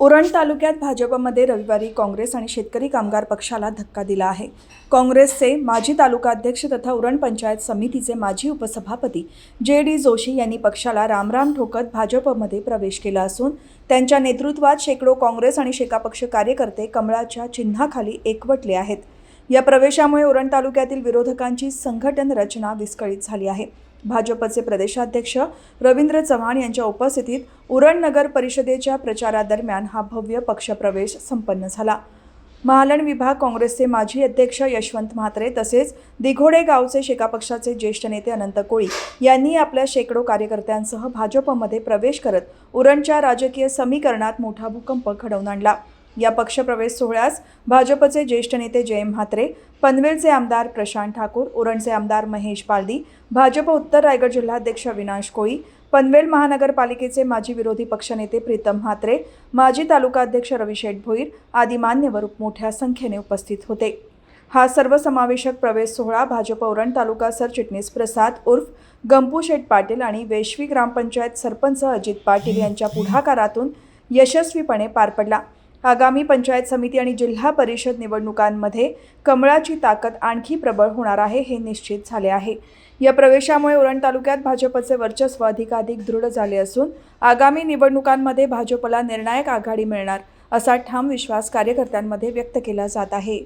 उरण तालुक्यात भाजपमध्ये रविवारी काँग्रेस आणि शेतकरी कामगार पक्षाला धक्का दिला आहे. काँग्रेसचे माजी तालुका अध्यक्ष तथा उरण पंचायत समितीचे माजी उपसभापती जे डी जोशी यांनी पक्षाला रामराम ठोकत भाजपमध्ये प्रवेश केला असून त्यांच्या नेतृत्वात शेकडो काँग्रेस आणि शेकापक्ष कार्यकर्ते कमळाच्या चिन्हाखाली एकवटले आहेत. या प्रवेशामुळे उरण तालुक्यातील विरोधकांची संघटन रचना विस्कळीत झाली आहे. भाजपचे प्रदेशाध्यक्ष रवींद्र चव्हाण यांच्या उपस्थितीत उरण नगर परिषदेच्या प्रचारादरम्यान हा भव्य पक्षप्रवेश संपन्न झाला. महालन विभाग काँग्रेसचे माजी अध्यक्ष यशवंत म्हात्रे तसेच दिघोडे गावचे शेका पक्षाचे ज्येष्ठ नेते अनंत कोळी यांनी आपल्या शेकडो कार्यकर्त्यांसह भाजपमध्ये प्रवेश करत उरणच्या राजकीय समीकरणात मोठा भूकंप घडवून आणला. या पक्षप्रवेश सोहळ्यास भाजपचे ज्येष्ठ नेते जयम म्हात्रे पनवेलचे आमदार प्रशांत ठाकूर उरणचे आमदार महेश पालदी भाजप उत्तर रायगड जिल्हाध्यक्ष अविनाश कोळी पनवेल महानगरपालिकेचे माजी विरोधी पक्षनेते प्रीतम म्हात्रे माजी तालुकाध्यक्ष रविशेठ भोईर आदी मान्यवर मोठ्या संख्येने उपस्थित होते. हा सर्वसमावेशक प्रवेश सोहळा भाजप उरण तालुका सरचिटणीस प्रसाद उर्फ गंपू शेठ पाटील आणि वेशवी ग्रामपंचायत सरपंच अजित पाटील यांच्या पुढाकारातून यशस्वीपणे पार पडला. आगामी पंचायत समिती आणि जिल्हा परिषद निवडणुकांमध्ये कमळाची ताकद आणखी प्रबळ होणार आहे हे निश्चित झाले आहे. या प्रवेशामुळे उरण तालुक्यात भाजपचे वर्चस्व अधिकाधिक दृढ झाले असून आगामी निवडणुकांमध्ये भाजपला निर्णायक आघाडी मिळणार असा ठाम विश्वास कार्यकर्त्यांमध्ये व्यक्त केला जात आहे.